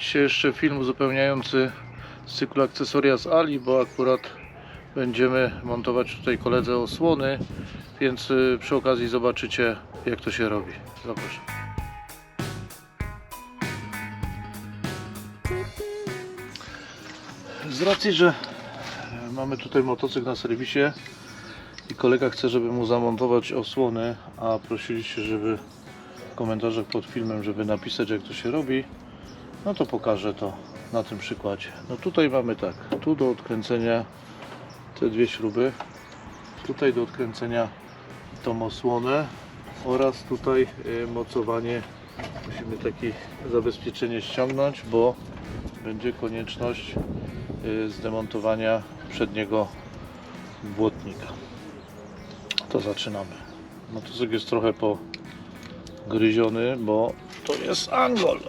Dzisiaj jeszcze film uzupełniający z cyklu akcesoria z Ali, bo akurat będziemy montować tutaj koledze osłony, więc y, przy okazji zobaczycie jak to się robi. Zapraszam. Z racji, że e, mamy tutaj motocykl na serwisie i kolega chce, żeby mu zamontować osłony, a prosiliście, żeby w komentarzach pod filmem, żeby napisać jak to się robi, no to pokażę to na tym przykładzie. No tutaj mamy tak, tu do odkręcenia te dwie śruby, tutaj do odkręcenia tą osłonę oraz tutaj y, mocowanie musimy takie zabezpieczenie ściągnąć, bo będzie konieczność y, zdemontowania przedniego błotnika. To zaczynamy. Motocykl jest trochę pogryziony, bo to jest angol.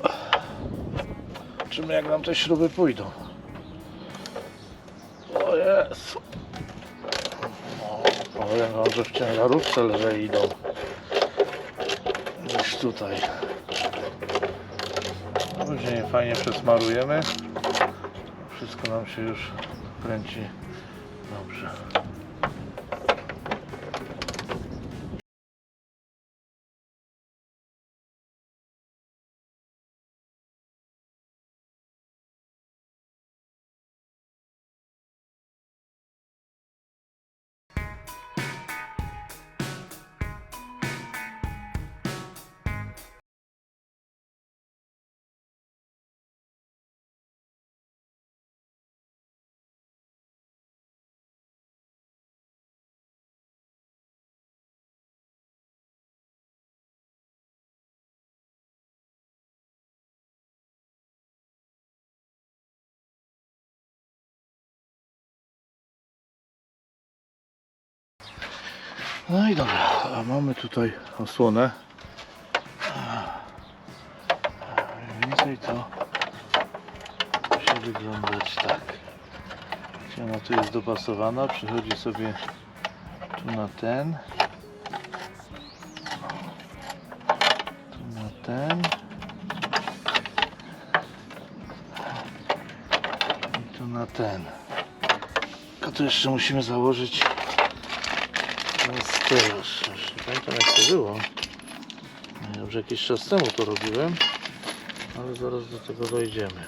Zobaczymy jak nam te śruby pójdą. O Jezu. No, powiem wam, że w ciężarówce lżej idą niż tutaj. Później fajnie przesmarujemy. Wszystko nam się już kręci dobrze. No i dobra, mamy tutaj osłonę. Więcej to musi wyglądać tak. Ona tu jest dopasowana, przychodzi sobie tu na ten. Tu na ten. I tu na ten. A tu jeszcze musimy założyć z tyłu, już nie pamiętam jak to było. Już jakiś czas temu to robiłem, ale zaraz do tego dojdziemy.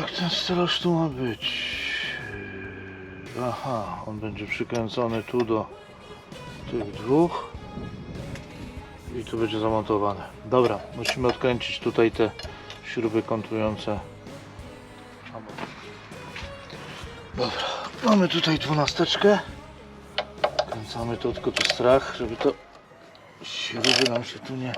Jak ten stelaż tu ma być? Aha, on będzie przykręcony tu do tych dwóch i tu będzie zamontowane. Dobra, musimy odkręcić tutaj te śruby kontrujące. Dobra, mamy tutaj dwunasteczkę. Kręcamy to, tylko tu strach, żeby to śruby nam się tu nie...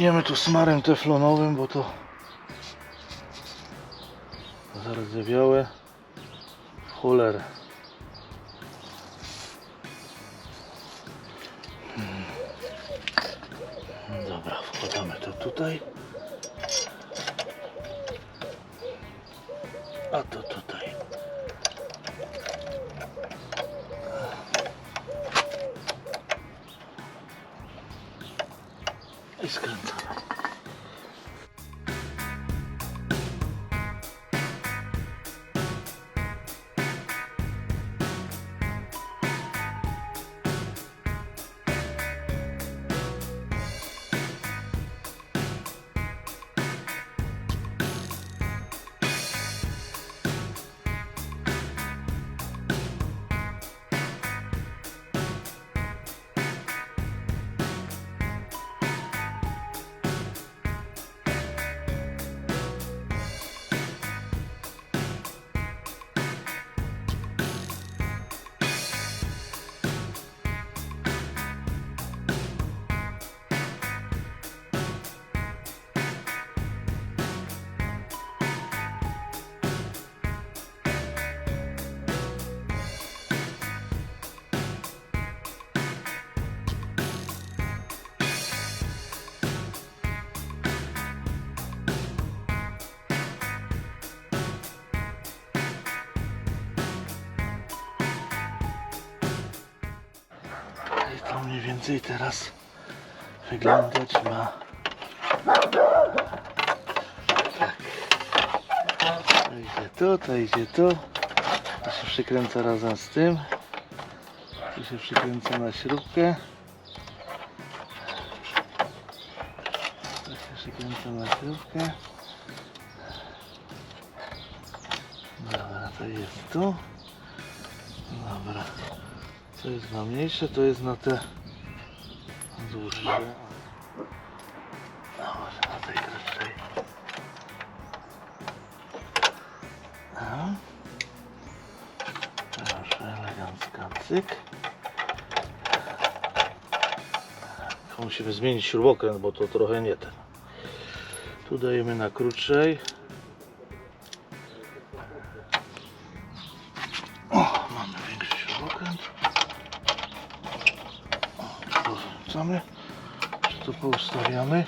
Przykniemy tu smarem teflonowym, bo to zaraz zawiałe. Cholerę. Hmm. Dobra, wkładamy to tutaj. A to tutaj. Więcej teraz wyglądać ma. Tak. To idzie tu, to idzie tu. To się przykręca razem z tym. Tu się przykręca na śrubkę. To się przykręca na śrubkę. Dobra, to jest tu. Dobra. Co jest na mniejsze, to jest na te dłuższe. A może na tej krótszej. Proszę, elegancka cyk. Musimy zmienić śrubokręt, bo to trochę nie ten. Tu dajemy na krótszej. Poustawiamy?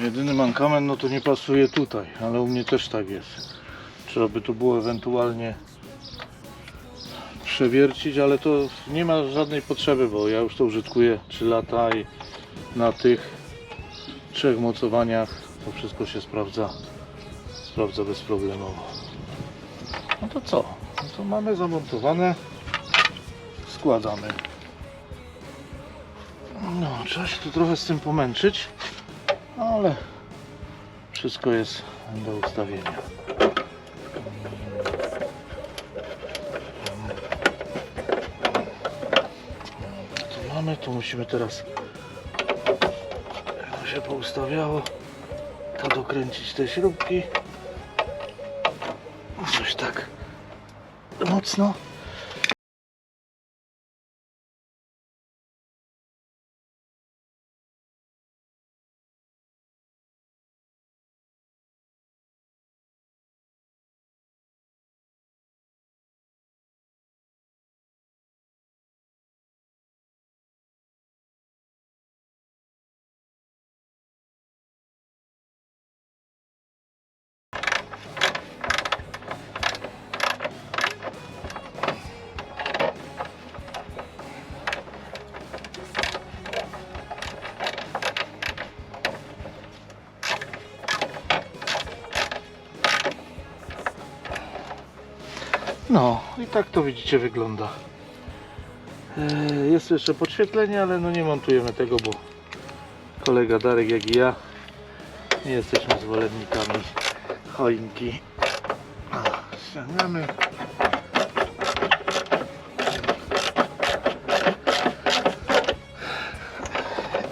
Jedyny mankament no to nie pasuje tutaj, ale u mnie też tak jest. Trzeba by to było ewentualnie przewiercić, ale to nie ma żadnej potrzeby, bo ja już to użytkuję 3 lata i na tych trzech mocowaniach to wszystko się sprawdza sprawdza bezproblemowo. No to co? No to mamy zamontowane. Składamy. No, trzeba się tu trochę z tym pomęczyć, no ale wszystko jest do ustawienia. To mamy, tu musimy teraz jak to się poustawiało, to dokręcić te śrubki. Coś tak mocno. No i tak to widzicie wygląda. E, Jest jeszcze podświetlenie, ale no nie montujemy tego, bo kolega Darek jak i ja nie jesteśmy zwolennikami choinki. Ściągamy.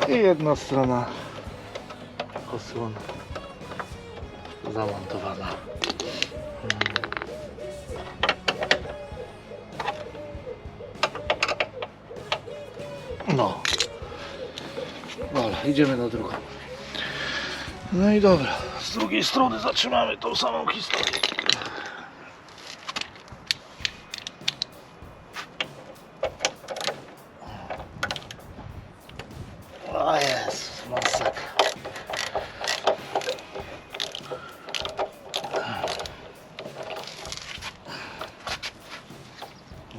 I jedna strona osłon zamontowana. No. Dobra, idziemy na drugą. No i dobra, z drugiej strony zatrzymamy tą samą historię. O jest, masakra.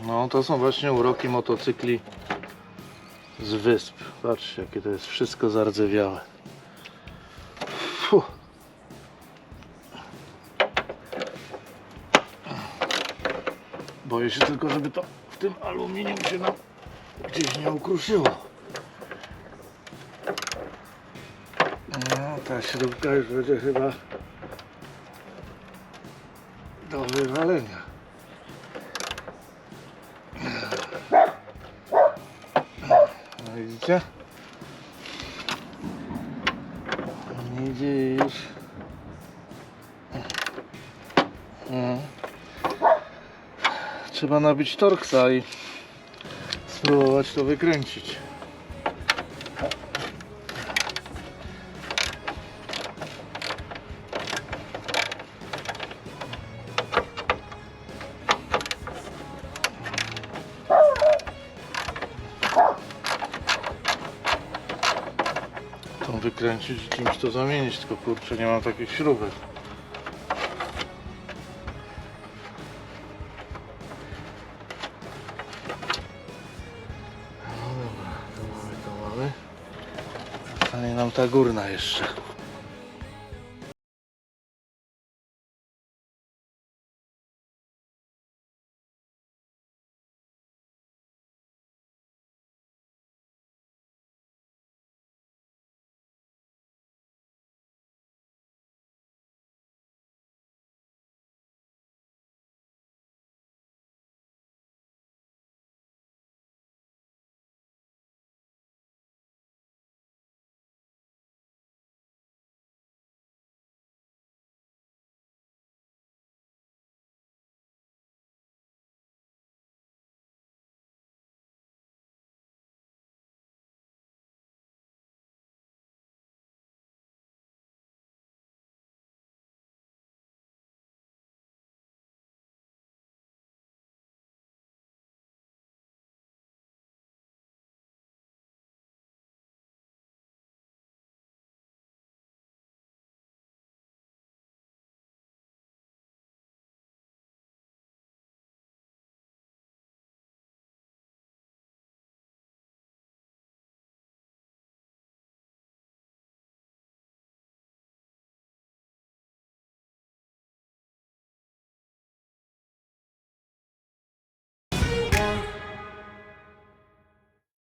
No to są właśnie uroki motocykli z wysp. Patrzcie, jakie to jest wszystko zardzewiałe. Fuh. Boję się tylko, żeby to w tym aluminium się nam gdzieś nie ukruszyło. No, ta śrubka już będzie chyba do wywalenia. No widzicie? Nie idzie już. No. Trzeba nabić torksa i spróbować to wykręcić. To wykręcić i czymś to zamienić, tylko kurczę nie mam takich śrubek. mamy. Zostanie nam ta górna jeszcze.